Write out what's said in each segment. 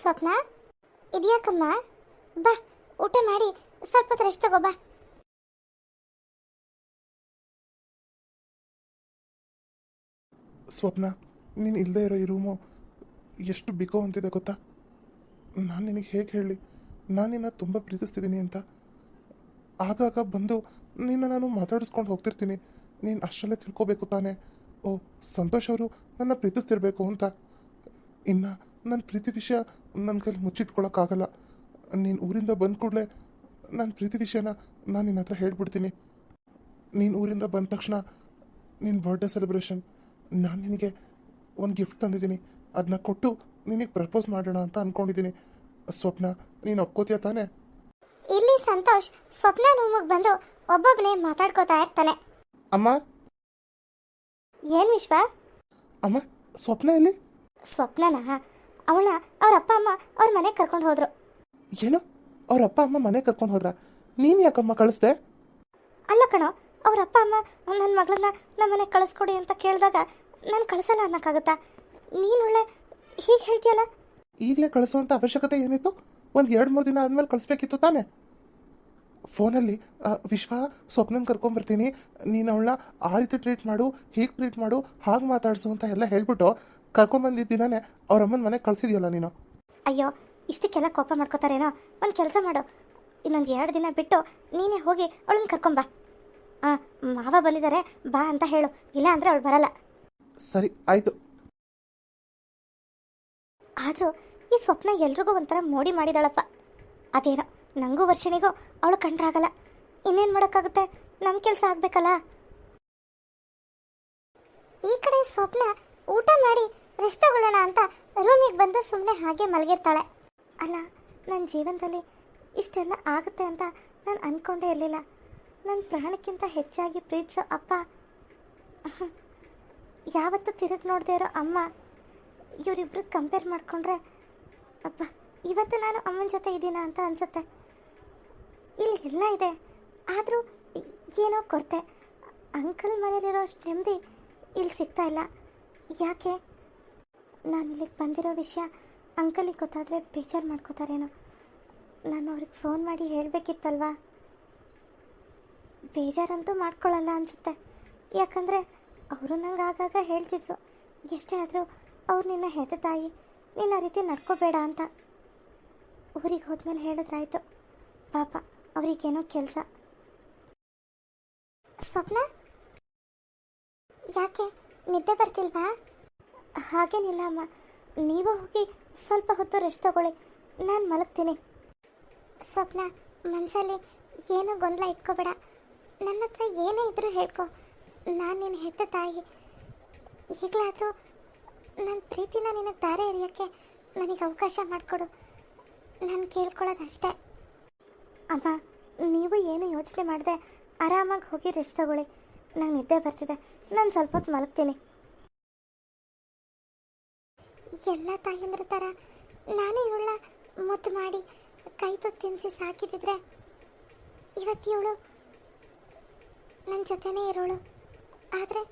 ಸ್ವಪ್ನ? ಇದ್ಯಾಕಮ್ಮ? ಬಾ, ಊಟ ಮಾಡಿ ಸ್ವಲ್ಪ ಹೊತ್ತು ರೆಸ್ಟ್ ಬಾ. ಸ್ವಪ್ನ, ನೀನು ಇಲ್ಲದೆ ಇರೋ ಈ ರೂಮು ಎಷ್ಟು ಬಿಕೋ ಅಂತಿದೆ ಗೊತ್ತಾ? ನಾನು ನಿನಗೆ ಹೇಗೆ ಹೇಳಿ? ನಾನು ನಿನ್ನ ತುಂಬ ಪ್ರೀತಿಸ್ತಿದ್ದೀನಿ ಅಂತ. ಆಗಾಗ ಬಂದು ನಿನ್ನ ನಾನು ಮಾತಾಡಿಸ್ಕೊಂಡು ಹೋಗ್ತಿರ್ತೀನಿ. ನೀನು ಅಷ್ಟರಲ್ಲೇ ತಿಳ್ಕೊಬೇಕು ತಾನೇ. ಓ, ಸಂತೋಷ್ ಅವರು ನನ್ನ ಪ್ರೀತಿಸ್ತಿರ್ಬೇಕು ಅಂತ. ಇನ್ನು ನನ್ನ ಪ್ರೀತಿ ವಿಷಯ ನನ್ನ ಕೈಲಿ ಮುಚ್ಚಿಟ್ಕೊಳಕ್ಕಾಗಲ್ಲ. ನೀನು ಊರಿಂದ ಬಂದ ಕೂಡಲೇ ನನ್ನ ಪ್ರೀತಿ ವಿಷಯನ ನಾನು ನಿನ್ನ ಹತ್ರ ಹೇಳ್ಬಿಡ್ತೀನಿ. ನೀನು ಊರಿಂದ ಬಂದ ತಕ್ಷಣ ನಿನ್ನ ಬರ್ಡೇ ಸೆಲೆಬ್ರೇಷನ್ ನಾನು ನಿನಗೆ ಒಂದು ಗಿಫ್ಟ್ ತಂದಿದ್ದೀನಿ. ಅದನ್ನ ಕೊಟ್ಟು ನಿನಗೆ ಪ್ರಪೋಸ್ ಮಾಡೋಣ ಅಂತ ಅಂದ್ಕೊಂಡಿದ್ದೀನಿ ಸ್ವಪ್ನ ನೀನು ಒಪ್ಕೋತೀಯ ತಾನೆ? ಇಲ್ಲಿ ಸಂತೋಷ್ ಸ್ವಪ್ನ ರೂಮಿಗೆ ಬಂದು ಒಬ್ಬೊಬ್ಬನೇ ಮಾತಾಡ್ಕೋತಾ ಇರ್ತಾನೆ. ಅಮ್ಮ? ಏನ್ ವಿಶ್ವ? ಅಮ್ಮ ಸ್ವಪ್ನ ಎಲ್ಲಿ? ಸ್ವಪ್ನನ? ಅವಳ ಅವ್ರ ಅಪ್ಪ ಅಮ್ಮ ಅವ್ರ ಮನೆಗೆ ಕರ್ಕೊಂಡು ಹೋದ್ರು. ಏನು? ಅವ್ರ ಅಪ್ಪ ಅಮ್ಮ ಮನೆ ಕರ್ಕೊಂಡು ಹೋದ್ರ? ನೀನು ಯಾಕಮ್ಮ ಕಳಿಸ್ದೆ? ಅಲ್ಲ ಕಣೋ ಅವ್ರ ಅಪ್ಪ ಅಮ್ಮ ನನ್ನ ಮಗಳನ್ನ ನಮ್ಮ ಮನೆಗೆ ಕಳಿಸ್ಕೊಡಿ ಅಂತ ಕೇಳಿದಾಗ ನಾನು ಕಳಿಸಲ್ಲ ಅನ್ನಕ್ಕಾಗತ್ತಾ? ನೀನು ಒಳ್ಳೆ ಹೀಗೆ ಹೇಳ್ತೀಯಲ್ಲ? ಈಗಲೇ ಕಳಿಸುವಂಥ ಅವಶ್ಯಕತೆ ಏನಿತ್ತು? ಒಂದು ಎರಡು ಮೂರು ದಿನ ಆದಮೇಲೆ ಕಳಿಸ್ಬೇಕಿತ್ತು ತಾನೇ? ಫೋನಲ್ಲಿ ವಿಶ್ವ ಸ್ವಪ್ನನ ಕರ್ಕೊಂಬರ್ತೀನಿ ನೀನು ಅವಳನ್ನ ಆ ರೀತಿ ಟ್ರೀಟ್ ಮಾಡು ಹೀಗೆ ಟ್ರೀಟ್ ಮಾಡು ಹಾಗೆ ಮಾತಾಡಿಸು ಅಂತ ಎಲ್ಲ ಹೇಳ್ಬಿಟ್ಟು ಕರ್ಕೊಂಬಂದಿದ್ದ ದಿನನೇ ಅವ್ರ ಅಮ್ಮನ ಮನೆಗೆ ಕಳಿಸಿದ್ಯಲ್ಲ ನೀನು? ಅಯ್ಯೋ ಇಷ್ಟಕ್ಕೆಲ್ಲ ಕೋಪ ಮಾಡ್ಕೋತಾರೇನೋ? ಒಂದು ಕೆಲಸ ಮಾಡು. ಇನ್ನೊಂದು ಎರಡು ದಿನ ಬಿಟ್ಟು ನೀನೇ ಹೋಗಿ ಅವಳನ್ನ ಕರ್ಕೊಂಬಾ. ಆ ಮಾವ ಬಂದಿದ್ದಾರೆ ಬಾ ಅಂತ ಹೇಳು. ಇಲ್ಲ ಅಂದರೆ ಅವಳು ಬರಲ್ಲ. ಸರಿ ಆಯಿತು. ಆದರೂ ಈ ಸ್ವಪ್ನ ಎಲ್ರಿಗೂ ಒಂಥರ ಮೋಡಿ ಮಾಡಿದಾಳಪ್ಪ. ಅದೇನೋ ನನಗೂ ವರ್ಷಣಿಗೂ ಅವಳು ಕಂಡ್ರಾಗಲ್ಲ. ಇನ್ನೇನು ಮಾಡೋಕ್ಕಾಗುತ್ತೆ? ನಮ್ಮ ಕೆಲಸ ಆಗಬೇಕಲ್ಲ. ಈ ಕಡೆ ಸ್ವಪ್ನ ಊಟ ಮಾಡಿ ರೆಸ್ಟ್ ತಗೊಳ್ಳೋಣ ಅಂತ ರೂಮಿಗೆ ಬಂದು ಸುಮ್ಮನೆ ಹಾಗೆ ಮಲಗಿರ್ತಾಳೆ. ಅಲ್ಲ ನನ್ನ ಜೀವನದಲ್ಲಿ ಇಷ್ಟೆಲ್ಲ ಆಗುತ್ತೆ ಅಂತ ನಾನು ಅಂದ್ಕೊಂಡೇ ಇರಲಿಲ್ಲ. ನನ್ನ ಪ್ರಾಣಕ್ಕಿಂತ ಹೆಚ್ಚಾಗಿ ಪ್ರೀತಿಸೋ ಅಪ್ಪ, ಯಾವತ್ತೂ ತಿರುಗಿ ನೋಡದೆ ಇರೋ ಅಮ್ಮ, ಇವರಿಬ್ರು ಕಂಪೇರ್ ಮಾಡಿಕೊಂಡ್ರೆ ಅಪ್ಪ, ಇವತ್ತು ನಾನು ಅಮ್ಮನ ಜೊತೆ ಇದ್ದೀನ ಅಂತ ಅನಿಸುತ್ತೆ. ಇಲ್ಲಿ ಎಲ್ಲ ಇದೆ, ಆದರೂ ಏನೋ ಕೊರತೆ. ಅಂಕಲ್ ಮನೇಲಿರೋ ಅಷ್ಟು ನೆಮ್ಮದಿ ಇಲ್ಲಿ ಸಿಗ್ತಾ ಇಲ್ಲ. ಯಾಕೆ? ನಾನು ಇಲ್ಲಿಗೆ ಬಂದಿರೋ ವಿಷಯ ಅಂಕಲಿಗೆ ಗೊತ್ತಾದರೆ ಬೇಜಾರು ಮಾಡ್ಕೋತಾರೇನೋ. ನಾನು ಅವ್ರಿಗೆ ಫೋನ್ ಮಾಡಿ ಹೇಳಬೇಕಿತ್ತಲ್ವಾ? ಬೇಜಾರಂತೂ ಮಾಡ್ಕೊಳ್ಳಲ್ಲ ಅನಿಸುತ್ತೆ. ಯಾಕಂದರೆ ಅವರು ನಂಗೆ ಆಗಾಗ ಹೇಳ್ತಿದ್ರು. ಎಷ್ಟೇ ಆದರೂ ಅವ್ರು ನಿನ್ನ ಹೆತ್ತ ತಾಯಿ ನಿನ್ನ ರೀತಿ ನಡ್ಕೋಬೇಡ ಅಂತ. ಊರಿಗೆ ಹೋದ್ಮೇಲೆ ಹೇಳಿದ್ರಾಯ್ತು. ಪಾಪ ಅವರಿಗೇನೋ ಕೆಲಸ. ಸ್ವಪ್ನ? ಯಾಕೆ? ನಿದ್ದೆ ಬರ್ತಿಲ್ವಾ? ಹಾಗೇನಿಲ್ಲ ಅಮ್ಮ. ನೀವು ಹೋಗಿ ಸ್ವಲ್ಪ ಹೊತ್ತು ರೆಸ್ಟ್ ತಗೊಳ್ಳಿ. ನಾನು ಮಲಗ್ತೀನಿ. ಸ್ವಪ್ನ ಮನಸ್ಸಲ್ಲಿ ಏನೂ ಗೊಂದಲ ಇಟ್ಕೋಬೇಡ. ನನ್ನ ಹತ್ರ ಏನೇ ಇದ್ರೂ ಹೇಳ್ಕೊ. ನಾನು ನಿನ್ನ ಹೆತ್ತ ತಾಯಿ. ಈಗಲಾದರೂ ನನ್ನ ಪ್ರೀತಿನ ನಿನಗೆ ತಾರೆ ಎರಿಯೋಕ್ಕೆ ನನಗೆ ಅವಕಾಶ ಮಾಡಿಕೊಡು. ನಾನು ಕೇಳ್ಕೊಳ್ಳೋದಷ್ಟೇ ಅಮ್ಮ, ನೀವು ಏನು ಯೋಚನೆ ಮಾಡಿದೆ ಆರಾಮಾಗಿ ಹೋಗಿ ರೆಸ್ಟ್ ತಗೊಳ್ಳಿ. ನಂಗೆ ನಿದ್ದೆ ಬರ್ತಿದೆ. ನಾನು ಸ್ವಲ್ಪ ಹೊತ್ತು ಮಲಗ್ತೀನಿ. ಎಲ್ಲ ತಾಯಂದ್ರ ಥರ ನಾನೇ ಇವಳ ಮುದ್ದು ಮಾಡಿ ಕೈ ತುತ್ತು ತಿನ್ನಿಸಿ ಸಾಕಿದ್ರೆ ಇವತ್ತು ಇವಳು ನನ್ನ ಜೊತೆನೇ ಇರೋಳು. ಆದರೆ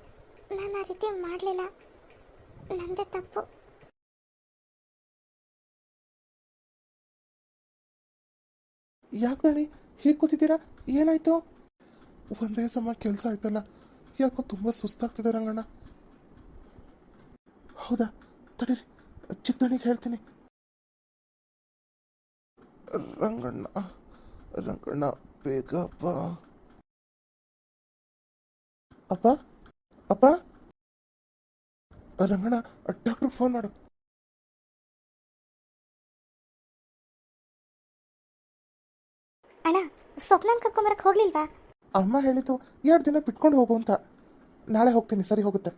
ನಾನು ಆ ರೀತಿ ಮಾಡಲಿಲ್ಲ. ನಂದೇ ತಪ್ಪು. ಯಾಕೆ ಹೇಗೆ ಹೀಗೆ ಕೂತಿದ್ದೀರಾ? ಏನಾಯ್ತು? ಒಂದೇ ಸಮ ಕೆಲಸ ಆಯ್ತಲ್ಲ. ಯಾಕೋ ತುಂಬ ಸುಸ್ತಾಗ್ತಿದೆ ರಂಗಣ್ಣ. ಹೌದಾ? ತಡೀರಿ ಚಿಕ್ಕ ದಣಿಗೆ ಹೇಳ್ತೀನಿ. ರಂಗಣ್ಣ ರಂಗಣ್ಣ, ಬೇಗ ಬಾ. ಅಪ್ಪ ಅಪ್ಪ? ರಂಗಣ್ಣ, ಡಾಕ್ಟ್ರಿಗೆ ಫೋನ್ ಮಾಡು. ಅಣ್ಣ, ಸ್ವಪ್ನನ ಕರ್ಕೊಂಬರಕ್ಕೆ ಹೋಗ್ಲಿಲ್ವಾ? ಅಮ್ಮ ಹೇಳಿದ್ದು ಎರಡು ದಿನ ಬಿಟ್ಕೊಂಡು ಹೋಗು ಅಂತ. ನಾಳೆ ಹೋಗ್ತೀನಿ ಸರಿ ಹೋಗುತ್ತೆ.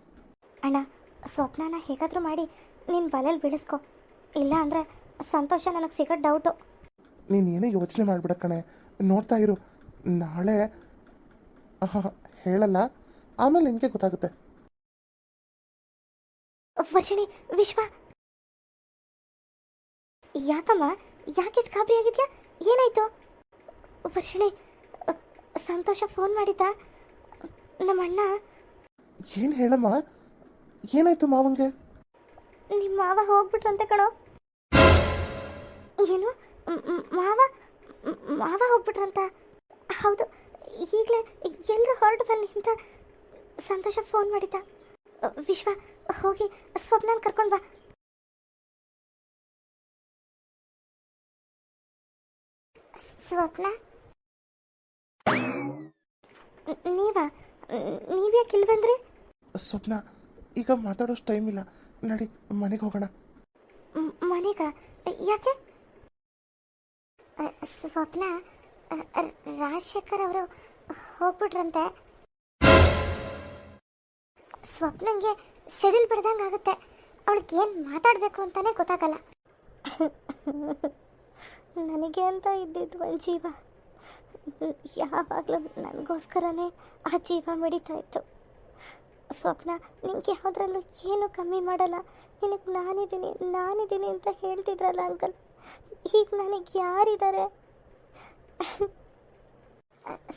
ಅಣ್ಣ ಸ್ವಪ್ನನ ಹೇಗಾದರೂ ಮಾಡಿ ನಿನ್ನ ಬಲೆಯಲ್ಲಿ ಬೀಳಿಸ್ಕೊ. ಇಲ್ಲ ಅಂದರೆ ಸಂತೋಷ ನನಗೆ ಸಿಗೋ ಡೌಟು ನೀನು ಏನೇ ಯೋಚನೆ ಮಾಡಿಬಿಡ ಕಣೆ. ನೋಡ್ತಾ ಇರು. ನಾಳೆ ಆಹಾ, ಹೇಳಲ್ಲ. ಆಮೇಲೆ ನಿನಗೆ ಗೊತ್ತಾಗುತ್ತೆ. ವರ್ಷಿಣಿ ವಿಶ್ವ. ಯಾಕಮ್ಮ? ಯಾಕೆಷ್ಟು ಗಾಬರಿ ಆಗಿದ್ಯಾ ಏನಾಯ್ತು? ವರ್ಷಿಣಿ ಸಂತೋಷ ಫೋನ್ ಮಾಡಿದ್ದ? ನಮ್ಮ ಅಣ್ಣ ಏನು ಹೇಳಮ್ಮ? ಏನಾಯ್ತು ಮಾವಂಗೆ? ನಿಮ್ಮ ಮಾವ ಹೋಗ್ಬಿಟ್ರಂತೆ ಕಣೋ. ಏನು? ಮಾವ? ಮಾವ ಹೋಗ್ಬಿಟ್ರಂತ ಹೌದು ಈಗಲೇ ಎಲ್ಲರೂ ಹೊರಟು ಬನ್ನಿ ಅಂತ ಸಂತೋಷ ಫೋನ್ ಮಾಡಿದ್ದ. ವಿಶ್ವ ಹೋಗಿ ಸ್ವಪ್ನನ್ ಕರ್ಕೊಂಡು ಬಾ. ಸ್ವಪ್ನ? ನೀವಾ? ನೀವ್ಯಾಕೆ ಇಲ್ವಂದ್ರಿ? ಸ್ವಪ್ನ ಈಗ ಮಾತಾಡೋಷ್ಟು ಟೈಮ್ ಇಲ್ಲ. ನಡಿ ಮನೆಗೆ ಹೋಗೋಣ. ಮನೆಗ? ಯಾಕೆ? ಸ್ವಪ್ನ ರಾಜಶೇಖರ್ ಅವರು ಹೋಗ್ಬಿಟ್ರಂತೆ. ಸ್ವಪ್ನಂಗೆ ಸಿಡಿಲ್ ಬಿಡ್ದಂಗೆ ಆಗುತ್ತೆ. ಅವಳಿಗೆ ಏನು ಮಾತಾಡಬೇಕು ಅಂತಾನೆ ಗೊತ್ತಾಗಲ್ಲ. ನನಗೆ ಅಂತ ಇದ್ದಿದ್ದು ಒಂದು ಜೀವ. ಯಾವಾಗಲೂ ನನಗೋಸ್ಕರನೇ ಆ ಜೀವ ಮಿಡಿತಾ ಇತ್ತು. ಸ್ವಪ್ನ ನಿಮಗೆ ಯಾವುದ್ರಲ್ಲೂ ಏನು ಕಮ್ಮಿ ಮಾಡಲ್ಲ. ನಿನಗೆ ನಾನಿದ್ದೀನಿ ನಾನಿದ್ದೀನಿ ಅಂತ ಹೇಳ್ತಿದ್ರಲ್ಲ ಅಂಕಲ್. ಈಗ ನನಗೆ ಯಾರಿದ್ದಾರೆ?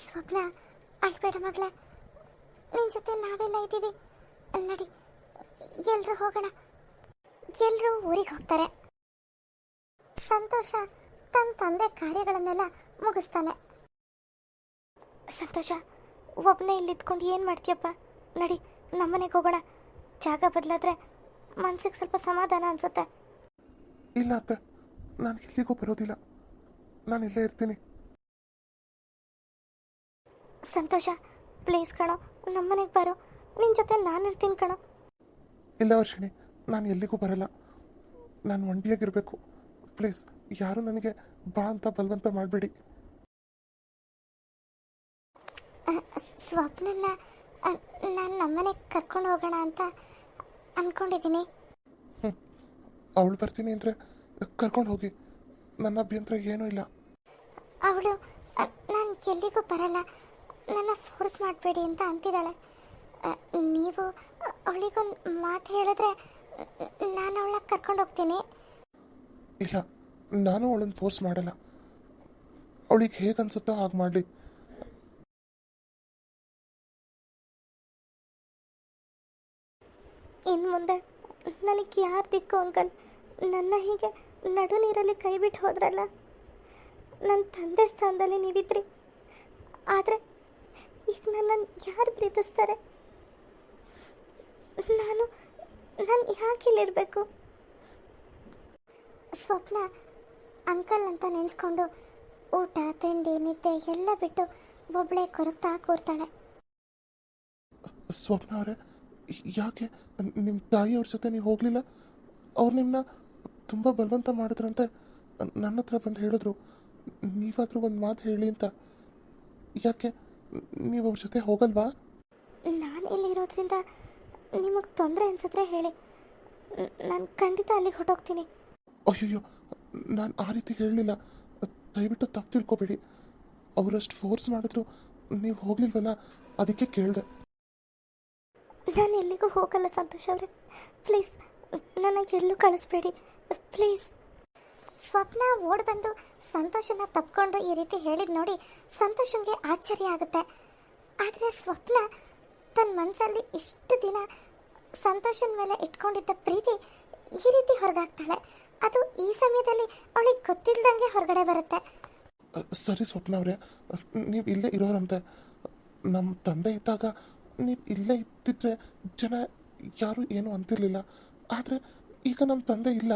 ಸ್ವಪ್ನ, ಅಳ್ಬೇಡ ಮಗಳೇ. ನಿನ್ನ ಜೊತೆ ನಾವೆಲ್ಲ ಇದ್ದೀವಿ. ನಡಿ ಎಲ್ಲರೂ ಹೋಗೋಣ. ಎಲ್ಲರೂ ಊರಿಗೆ ಹೋಗ್ತಾರೆ. ಸಂತೋಷ ತನ್ನ ತಂದೆ ಕಾರ್ಯಗಳನ್ನೆಲ್ಲ ಮುಗಿಸ್ತಾನೆ. ಸಂತೋಷ ಒಬ್ಬನೇ ಇಲ್ಲಿದ್ಕೊಂಡು ಏನು ಮಾಡ್ತೀಯಪ್ಪ? ನಡಿ ನಮ್ಮನೆಗೆ ಹೋಗೋಣ. ಜಾಗ ಬದಲಾದ್ರೆ ಮನ್ಸಿಗೆ ಸ್ವಲ್ಪ ಸಮಾಧಾನ ಅನ್ಸುತ್ತೆ. ಇಲ್ಲ ಅತ್ತೆ ನಾನು ಎಲ್ಲಿಗೂ ಬರೋದಿಲ್ಲ. ನಾನು ಇಲ್ಲೇ ಇರ್ತೀನಿ. ಸಂತೋಷ ಪ್ಲೀಸ್ ಕಣೋ ನಮ್ಮನೆಗೆ ಬರೋ. ನಿನ್ನ ಜೊತೆ ನಾನು ಇರ್ತೀನಿ ಕಣೋ. ಇಲ್ಲ ವರ್ಷಿಣಿ ನಾನು ಎಲ್ಲಿಗೂ ಬರಲ್ಲ. ನಾನು ಒಂಟಿಯಾಗಿರಬೇಕು. ಪ್ಲೀಸ್ ಯಾರು ನನಗೆ ಬಾ ಅಂತ ಬಲವಂತ ಮಾಡಬೇಡಿ. ಸ್ವಪ್ನನ್ನ ನಾನು ನಮ್ಮನೆ ಕರ್ಕೊಂಡು ಹೋಗೋಣ ಅಂತ ಅಂದ್ಕೊಂಡಿದ್ದೀನಿ ಅವಳು ಬರ್ತೀನಿ ಅಂದ್ರೆ ಕರ್ಕೊಂಡು ಹೋಗಿ. ನನ್ನ ಅಭ್ಯಂತರ ಏನೂ ಇಲ್ಲ. ಅವಳು ನಾನು ಎಲ್ಲಿಗೂ ಬರಲ್ಲ. ನನ್ನ ಫೋರ್ಸ್ ಮಾಡಬೇಡಿ ಅಂತ ಅಂತಿದ್ದಾಳೆ. ನೀವು ಅವಳಿಗೊಂದು ಮಾತು ಹೇಳಿದ್ರೆ ನಾನು ಅವಳ ಕರ್ಕೊಂಡು ಹೋಗ್ತೀನಿ. ಇಲ್ಲ ನಾನು ಅವಳನ್ನು ಫೋರ್ಸ್ ಮಾಡಲ್ಲ. ಅವಳಿಗೆ ಹೇಗೆ ಅನ್ಸುತ್ತೋ ಹಾಗೆ ಮಾಡಲಿ. ಇನ್ನು ಮುಂದೆ ನನಗೆ ಯಾರು ದಿಕ್ಕು ಅಂಕಲ್? ನನ್ನ ಹೀಗೆ ನಡು ನೀರಲ್ಲಿ ಕೈ ಬಿಟ್ಟು ಹೋದ್ರಲ್ಲ? ನನ್ನ ತಂದೆ ಸ್ಥಾನದಲ್ಲಿ ನೀವಿದ್ರಿ. ಆದರೆ ಈಗ ನನ್ನನ್ನು ಯಾರು ಪ್ರೀತಿಸ್ತಾರೆ? ನಾನು ನಾನು ಯಾಕೆ ಇಲ್ಲಿರಬೇಕು? ಸ್ವಪ್ನ ಅಂಕಲ್ ಅಂತ ನೆನೆಸ್ಕೊಂಡು ಊಟ, ತಿಂಡಿ, ನಿದ್ದೆ ಎಲ್ಲ ಬಿಟ್ಟು ಒಬ್ಳೆ ಕೊರಗ್ತಾ ಕೂರ್ತಾಳೆ. ಸ್ವಪ್ನ ಅವರೇ ಯಾಕೆ? ನಿಮ್ಮ ತಾಯಿಯವ್ರ ಜೊತೆ ನೀವು ಹೋಗಲಿಲ್ಲ? ಅವ್ರು ನಿಮ್ಮನ್ನ ತುಂಬ ಬಲವಂತ ಮಾಡಿದ್ರಂತೆ. ನನ್ನ ಹತ್ರ ಬಂದು ಹೇಳಿದ್ರು. ನೀವಾದರೂ ಒಂದು ಮಾತು ಹೇಳಿ ಅಂತ. ಯಾಕೆ? ನೀವು ಅವ್ರ ಜೊತೆ ಹೋಗಲ್ವಾ? ನಾನು ಇಲ್ಲಿರೋದ್ರಿಂದ ನಿಮಗೆ ತೊಂದರೆ ಅನ್ಸಿದ್ರೆ ಹೇಳಿ. ನಾನು ಖಂಡಿತ ಅಲ್ಲಿಗೆ ಹೊಟ್ಟೋಗ್ತೀನಿ ಅಯ್ಯೋ ನಾನು ಆ ರೀತಿ ಹೇಳಲಿಲ್ಲ. ದಯವಿಟ್ಟು ತಪ್ಪು ತಿಳ್ಕೊಬೇಡಿ. ಅವರಷ್ಟು ಫೋರ್ಸ್ ಮಾಡಿದ್ರು ನೀವು ಹೋಗ್ಲಿಲ್ವಲ್ಲ? ಅದಕ್ಕೆ ಕೇಳಿದೆ. ನಾನು ಎಲ್ಲಿಗೂ ಹೋಗಲ್ಲ ಸಂತೋಷ್ ಅವರೇ. ಪ್ಲೀಸ್ ನನ್ನ ಎಲ್ಲೂ ಕಳಿಸ್ಬೇಡಿ. ಪ್ಲೀಸ್ ಸ್ವಪ್ನ ಓಡ್ ಬಂದು ಸಂತೋಷನ ತಪ್ಕೊಂಡು ಈ ರೀತಿ ಹೇಳಿದ್ ನೋಡಿ ಸಂತೋಷಂಗೆ ಆಶ್ಚರ್ಯ ಆಗುತ್ತೆ. ಆದರೆ ಸ್ವಪ್ನ ತನ್ನ ಮನಸ್ಸಲ್ಲಿ ಇಷ್ಟು ದಿನ ಸಂತೋಷನ ಮೇಲೆ ಇಟ್ಕೊಂಡಿದ್ದ ಪ್ರೀತಿ ಈ ರೀತಿ ಹೊರಗಾಗ್ತಾಳೆ. ಅದು ಈ ಸಮಯದಲ್ಲಿ ಅವಳಿಗೆ ಗೊತ್ತಿಲ್ಲದಂಗೆ ಹೊರಗಡೆ ಬರುತ್ತೆ. ಸರಿ ಸ್ವಪ್ನ ಅವರೇ. ನೀವು ಇಲ್ಲೇ ಇರೋರಂತೆ. ನಮ್ಮ ತಂದೆ ಇದ್ದಾಗ ನೀವು ಇಲ್ಲೇ ಇದ್ದಿದ್ರೆ ಜನ ಯಾರೂ ಏನೂ ಅಂತಿರಲಿಲ್ಲ. ಆದರೆ ಈಗ ನಮ್ಮ ತಂದೆ ಇಲ್ಲ.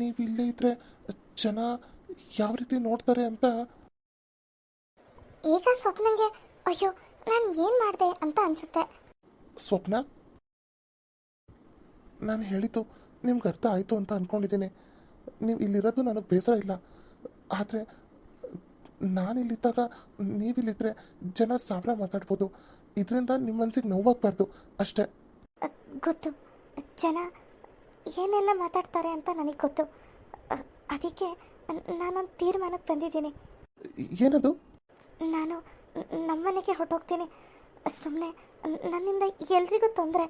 ನೀವು ಇಲ್ಲೇ ಇದ್ದರೆ ಜನ ಯಾವ ರೀತಿ ನೋಡ್ತಾರೆ ಅಂತ? ಈಗ ಸ್ವಪ್ನಂಗೆ ಅಯ್ಯೋ ನಾನು ಏನು ಮಾಡಿದೆ ಅಂತ ಅನಿಸುತ್ತೆ. ಸ್ವಪ್ನ? ನಾನು ಹೇಳಿದ್ದು ನಿಮ್ಗೆ ಅರ್ಥ ಆಯಿತು ಅಂತ ಅಂದ್ಕೊಂಡಿದ್ದೀನಿ ನೀವು ಇಲ್ಲಿರೋದು ನನಗೆ ಬೇಸರ ಇಲ್ಲ. ಆದರೆ ನಾನಿಲ್ಲಿದ್ದಾಗ ನೀವಿಲ್ಲಿದ್ದರೆ ಜನ ಸಾವಿರ ಮಾತಾಡ್ಬೋದು. ಇದರಿಂದ ನಿಮ್ಮ ಮನಸ್ಸಿಗೆ ನೋವಾಗಬಾರ್ದು ಅಷ್ಟೇ. ಗೊತ್ತು. ಜನ ಏನೆಲ್ಲ ಮಾತಾಡ್ತಾರೆ ಅಂತ ನನಗೆ ಗೊತ್ತು. ಅದಕ್ಕೆ ನಾನೊಂದು ತೀರ್ಮಾನಕ್ಕೆ ಬಂದಿದ್ದೀನಿ. ಏನದು? ನಾನು ನಮ್ಮನೆಗೆ ಹೊರಟೋಗ್ತೀನಿ. ಸುಮ್ಮನೆ ನನ್ನಿಂದ ಎಲ್ರಿಗೂ ತೊಂದರೆ.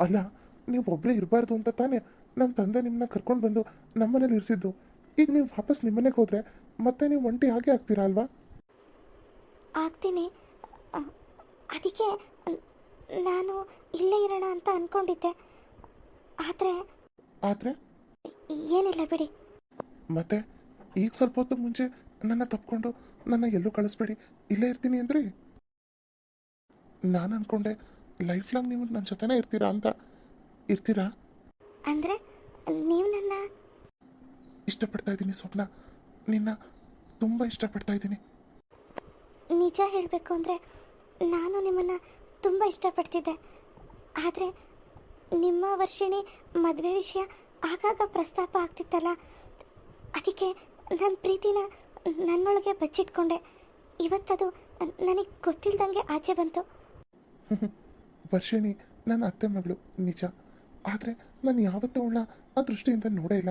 ಅಲ್ಲ ನೀವು ಒಬ್ಬಳೇ ಇರಬಾರ್ದು ಅಂತ ತಾನೇ ನಮ್ಮ ತಂದೆ ನಿಮ್ಮನ್ನ ಕರ್ಕೊಂಡು ಬಂದು ನಮ್ಮನೇಲಿ ಇರಿಸಿದ್ದು. ಈಗ ನೀವು ವಾಪಸ್ ನಿಮ್ಮನೆಗೆ ಹೋದರೆ ಮತ್ತೆ ನೀವು ಒಂಟಿ ಹಾಗೆ ಆಗ್ತೀರಾ ಅಲ್ವಾ? ಆಗ್ತೀನಿ. ಅದಕ್ಕೆ ನಾನು ಇಲ್ಲೇ ಇರೋಣ ಅಂತ ಅಂದ್ಕೊಂಡಿದ್ದೆ ಆದರೆ ಆದರೆ? ಏನಿಲ್ಲ ಬಿಡಿ. ಮತ್ತೆ ಈಗ ಸ್ವಲ್ಪ ಹೊತ್ತು ಮುಂಚೆ ನನ್ನ ತಪ್ಕೊಂಡು ನನ್ನ ಎಲ್ಲೂ ಕಳಿಸ್ಬೇಡಿ. ಇಲ್ಲೇ ಇರ್ತೀನಿ ಅಂದ್ರಿ? ನಾನು ಅನ್ಕೊಂಡೆ ಲೈಫ್ ಲಾಂಗ್ ನೀವು ನನ್ನ ಜೊತೆನೇ ಇರ್ತೀರಾ ಅಂತ. ಇರ್ತೀರಾ? ಅಂದರೆ ನೀವು ನನ್ನ ಇಷ್ಟಪಡ್ತಾ ಇದ್ದೀನಿ ಸ್ವಪ್ನ. ನಿನ್ನ ತುಂಬ ಇಷ್ಟಪಡ್ತಾ ಇದ್ದೀನಿ. ನಿಜ ಹೇಳಬೇಕು ಅಂದರೆ ನಾನು ನಿಮ್ಮನ್ನು ತುಂಬ ಇಷ್ಟಪಡ್ತಿದ್ದೆ. ಆದರೆ ನಿಮ್ಮ ವರ್ಷಿಣಿ ಮದುವೆ ವಿಷಯ ಆಗಾಗ ಪ್ರಸ್ತಾಪ ಆಗ್ತಿತ್ತಲ್ಲ? ಅದಕ್ಕೆ ನನ್ನ ಪ್ರೀತಿನ ನನ್ನೊಳಗೆ ಬಚ್ಚಿಟ್ಕೊಂಡೆ. ಇವತ್ತದು ನನಗೆ ಗೊತ್ತಿಲ್ದಂಗೆ ಆಚೆ ಬಂತು. ವರ್ಷಿಣಿ, ನನ್ನ ಅತ್ತೆ ಮಗಳು ನಿಜ. ಆದರೆ ನಾನು ಯಾವತ್ತೂ ಅವಳ ಆ ದೃಷ್ಟಿಯಿಂದ ನೋಡೇ ಇಲ್ಲ.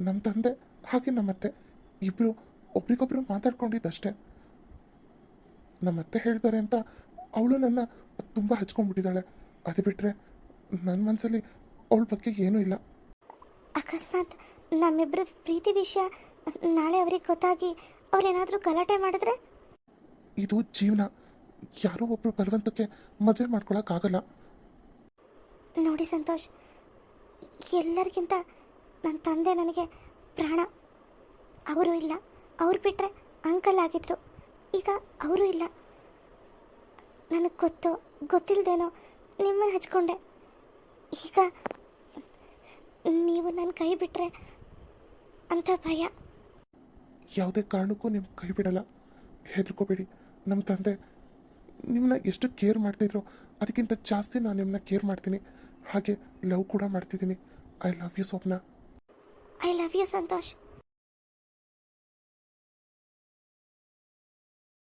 ನಮ್ಮ ತಂದೆ ಹಾಗೆ ನಮ್ಮತ್ತೆ. ಇಬ್ಬರು ಒಬ್ರಿಗೊಬ್ರು ಮಾತಾಡ್ಕೊಂಡಿದ್ದಷ್ಟೇ. ನಮ್ಮತ್ತೆ ಹೇಳ್ತಾರೆ ಅಂತ ಅವಳು ನನ್ನ ತುಂಬ ಹಚ್ಕೊಂಡ್ಬಿಟ್ಟಿದ್ದಾಳೆ. ಅದು ಬಿಟ್ಟರೆ ನನ್ನ ಮನಸ್ಸಲ್ಲಿ ಅವಳ ಬಗ್ಗೆ ಏನೂ ಇಲ್ಲ. ಅಕಸ್ಮಾತ್ ನಮ್ಮಿಬ್ಬರ ಪ್ರೀತಿ ವಿಷಯ ನಾಳೆ ಅವ್ರಿಗೆ ಗೊತ್ತಾಗಿ ಅವ್ರೇನಾದರೂ ಗಲಾಟೆ ಮಾಡಿದ್ರೆ? ಇದು ಜೀವನ. ಯಾರೋ ಒಬ್ಬರು ಬಲವಂತಕ್ಕೆ ಮದುವೆ ಮಾಡ್ಕೊಳಕ್ಕಾಗಲ್ಲ. ನೋಡಿ ಸಂತೋಷ್ ಎಲ್ಲರಿಗಿಂತ ನನ್ನ ತಂದೆ ನನಗೆ ಪ್ರಾಣ. ಅವರು ಇಲ್ಲ ಅವ್ರು ಬಿಟ್ಟರೆ ಅಂಕಲ್ ಆಗಿದ್ರು. ಈಗ ಅವರು ಇಲ್ಲ. ನನಗೆ ಗೊತ್ತು ಗೊತ್ತಿಲ್ಲದೇನೋ ನಿಮ್ಮನ್ನು ಹಚ್ಕೊಂಡೆ. ಈಗ ನೀವು ನನ್ನ ಕೈ ಬಿಟ್ಟರೆ ಅಂತ ಭಯ. ಯಾವುದೇ ಕಾರಣಕ್ಕೂ ನಿಮ್ಮ ಕೈ ಬಿಡಲ್ಲ. ಹೆದರ್ಕೋಬೇಡಿ. ನಮ್ಮ ತಂದೆ ನಿಮ್ಮನ್ನ ಎಷ್ಟು ಕೇರ್ ಮಾಡ್ತಿದ್ರು ಅದಕ್ಕಿಂತ ಜಾಸ್ತಿ ನಾನು ನಿಮ್ಮನ್ನ ಕೇರ್ ಮಾಡ್ತೀನಿ. ಹಾಗೆ ಲವ್ ಕೂಡ ಮಾಡ್ತಿದ್ದೀನಿ. I love you Swapna. I love you Santosh.